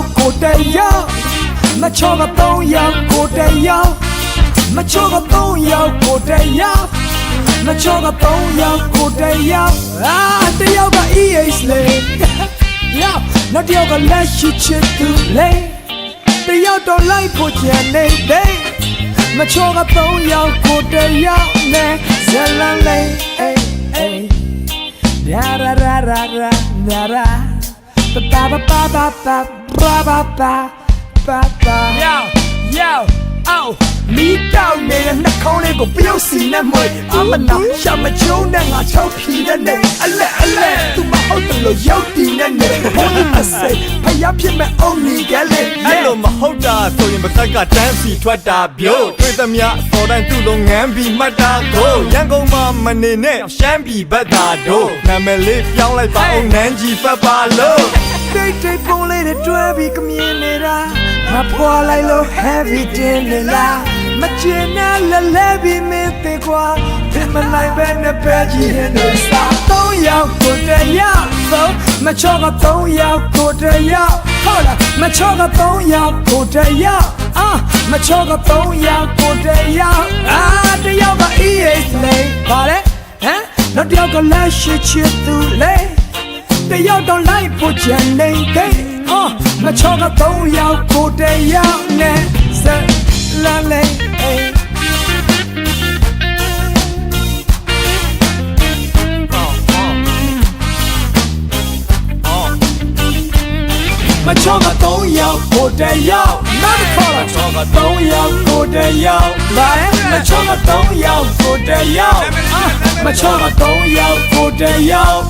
က်ကိုတယောက်မချောကသုံးယောက်ကိုတယောက်မချောကသုံးယောက်ကိုတယောက်မချောကသုံးယောက်ကိုတယောက်အာတယောက်က EH လေယောက်နောက်တယောက်ကလက်ရှိချစ်သူလေတယောက်တော့လိုက်ဖို့ကြံနေတယ်မချောကသုံးယောက်ကိုတယောက်နဲ့ဇလန်လေးအေးအေး Da da da da da da da ba ba ba ba ba ba ba ba ba ba Yo yo oh မီတောက်နေတဲ့နှာခေါင်းလေးကိုပြုတ်စီနဲ့မွေအမနာရှာမချုံနဲ့ငါချောက်ဖြီတဲ့နေအလက်အလက်သူမဟုတ်တယ်လို့ရောက်တည်နဲ့နေဘုန်းကြီးအစိဖျားဖြစ်မဲ့အုံနေကြလေအဲ့လိုမဟုတ်တာဆိုရင်ပါသက်ကတန်းစီထွက်တာပြို့တွေ့သမျှစော်တိုင်းသူ့လုံးငန်းပြီးမှတ်တာကိုရန်ကုန်မှာမနေနဲ့ရှမ်းပြည်ဘက်သာတို့နာမည်လေးပြောင်းလိုက်ပါအောင်နန်းကြီးဖက်ပါလို့ တိတ်တိတ်ပုံလေးတွေတွဲပြီးကမြင်နေတာမဖွာလိုက်လို့ heavy တင်နေလားမချင်နဲ့လဲလဲပြီးမင်းသေးကွာပြင်မနိုင်ပဲနဲ့ပဲကြီးနေစားသုံးယောက်ကိုတယောက်သုံးမချောကသုံးယောက်ကိုတယောက်ဟုတ်လားမချောကသုံးယောက်ကိုတယောက်အာမချောကသုံးယောက်ကိုတယောက်အာတယောက်က EH လေပါလေဟမ်နောက်တယောက်ကလက်ရှိချစ်သူလေ တယောက်တော့လိုက်ဖို့ချန်နေတဲ့အော်မချောကသုံးယောက်ကိုတယောက်နဲ့ဇလန်လေးအေးမချောကသုံးယောက်ကိုတယောက်နောက်တစ်ခေါက်လာချောကသုံးယောက်ကိုတယောက်ဗါရဲ့မချောကသုံးယောက်ကိုတယောက်အာမချောကသုံးယောက်ကိုတယောက်